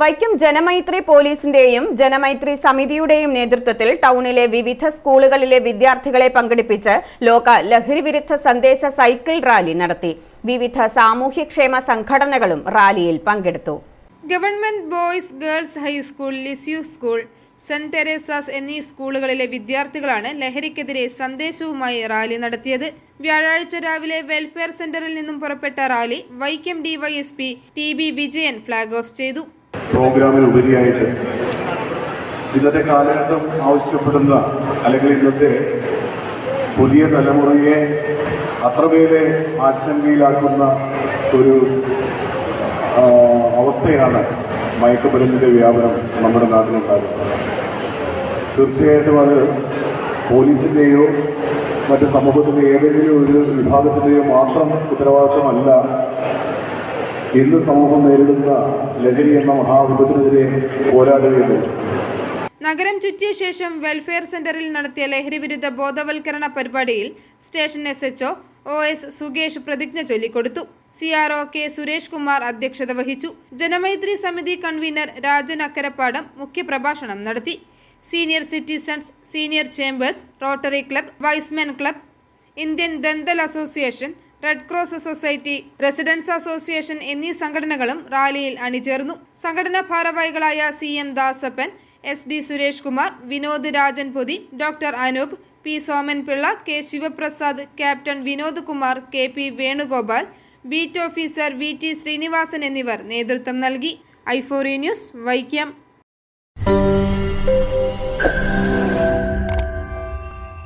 വൈക്കം ജനമൈത്രി പോലീസിന്റെയും ജനമൈത്രി സമിതിയുടെയും നേതൃത്വത്തിൽ ടൗണിലെ വിവിധ സ്കൂളുകളിലെ വിദ്യാർത്ഥികളെ പങ്കെടുപ്പിച്ച് ലോക ലഹരിവിരുദ്ധ സന്ദേശ സൈക്കിൾ റാലി നടത്തി. വിവിധ സാമൂഹ്യക്ഷേമ സംഘടനകളും റാലിയിൽ പങ്കെടുത്തു. Government boys girls high school Lisieux school saint Teresa's എന്നീ സ്കൂളുകളിലെ വിദ്യാർത്ഥികളാണ് ലഹരിക്കെതിരെ സന്ദേശവുമായി റാലി നടത്തിയത്. വ്യാഴാഴ്ച രാവിലെ വെൽഫെയർ സെന്ററിൽ നിന്നും പുറപ്പെട്ട rally Vaikom DYSP T B Vijayan flag off ചെയ്തു. പ്രോഗ്രാമിനുപരിയായിട്ട് ഇന്നത്തെ കാലഘട്ടം ആവശ്യപ്പെടുന്ന അല്ലെങ്കിൽ ഇന്നത്തെ പുതിയ തലമുറയെ അത്രമേലെ ആശങ്കയിലാക്കുന്ന ഒരു അവസ്ഥയാണ് മയക്കുമരുന്നിന്റെ വ്യാപനം നമ്മുടെ നാട്ടിലുണ്ടാകുന്നത്. തീർച്ചയായിട്ടും അത് പോലീസിന്റെയോ മറ്റ് സമൂഹത്തിന്റെ ഏതെങ്കിലും ഒരു വിഭാഗത്തിന്റെയോ മാത്രം ഉത്തരവാദിത്വമല്ല ഇന്ന് സമൂഹം നേരിടുന്ന ലഹരി എന്ന മഹാവിപത്തിനെതിരെ പോരാടുകയുള്ളൂ നഗരം ചുറ്റിയ ശേഷം വെൽഫെയർ സെന്ററിൽ നടത്തിയ ലഹരിവിരുദ്ധ ബോധവൽക്കരണ പരിപാടിയിൽ station S HO O S Sukesh പ്രതിജ്ഞ ചൊല്ലിക്കൊടുത്തു. C R O K Suresh Kumar അധ്യക്ഷത വഹിച്ചു. ജനമൈത്രി സമിതി കൺവീനർ രാജൻ അക്കരപ്പാടം മുഖ്യപ്രഭാഷണം നടത്തി. Senior citizens senior chambers rotary club Y's men club Indian dental association red cross society residents association എന്നീ സംഘടനകളും റാലിയിൽ അണിചേർന്നു. സംഘടനാ ഭാരവാഹികളായ C M Dasappan S D Suresh Kumar Vinod Rajan Pothi doctor Anoop P Soman Pillai K Sivaprasad captain Vinod Kumar K P Venugopal beat officer V T Srinivasan എന്നിവർ നേതൃത്വം നൽകി. ഐഫോറി ന്യൂസ് വൈക്കം.